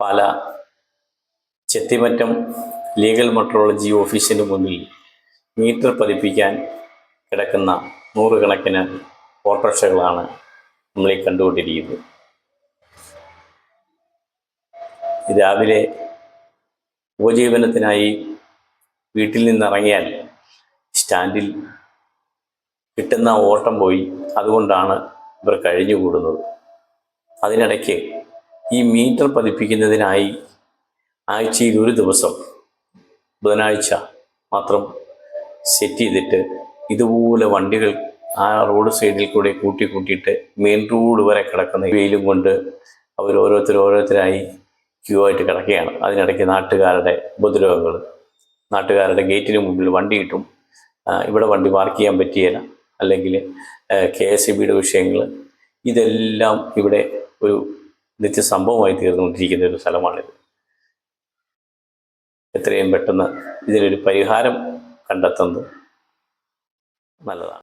പാല Chethimattam legal metrology ഓഫീസിന് മുന്നിൽ metre പതിപ്പിക്കാൻ കിടക്കുന്ന നൂറുകണക്കിന് ഓട്ടോറിക്ഷകളാണ് നമ്മളീ കണ്ടുകൊണ്ടിരിക്കുന്നത്. രാവിലെ ഉപജീവനത്തിനായി വീട്ടിൽ നിന്നിറങ്ങിയാൽ സ്റ്റാൻഡിൽ കിട്ടുന്ന ഓട്ടം പോയി. അതുകൊണ്ടാണ് ഇവർ കഴിഞ്ഞുകൂടുന്നത്. അതിനിടയ്ക്ക് ഈ മീറ്റർ പതിപ്പിക്കുന്നതിനായി ആഴ്ചയിൽ ഒരു ദിവസം ബുധനാഴ്ച മാത്രം സെറ്റ് ചെയ്തിട്ട് ഇതുപോലെ വണ്ടികൾ ആ റോഡ് സൈഡിൽ കൂടെ കൂട്ടി കൂട്ടിയിട്ട് മെയിൻ റോഡ് വരെ കിടക്കുന്ന വെയിലും കൊണ്ട് അവർ ഓരോരുത്തർ ഓരോരുത്തരായി ക്യൂ ആയിട്ട് കിടക്കുകയാണ്. അതിനിടയ്ക്ക് നാട്ടുകാരുടെ ഉപദ്രവങ്ങൾ നാട്ടുകാരുടെ ഗേറ്റിന് മുമ്പിൽ വണ്ടി കിട്ടും. ഇവിടെ വണ്ടി പാർക്ക് ചെയ്യാൻ പറ്റിയില്ല അല്ലെങ്കിൽ കെ എസ് ഇ ബിയുടെ വിഷയങ്ങൾ ഇതെല്ലാം ഇവിടെ ഒരു നിത്യസംഭവമായി തീർന്നുകൊണ്ടിരിക്കുന്ന ഒരു സ്ഥലമാണിത്. എത്രയും പെട്ടെന്ന് ഇതിനൊരു പരിഹാരം കണ്ടെത്തുന്നത് നല്ലതാണ്.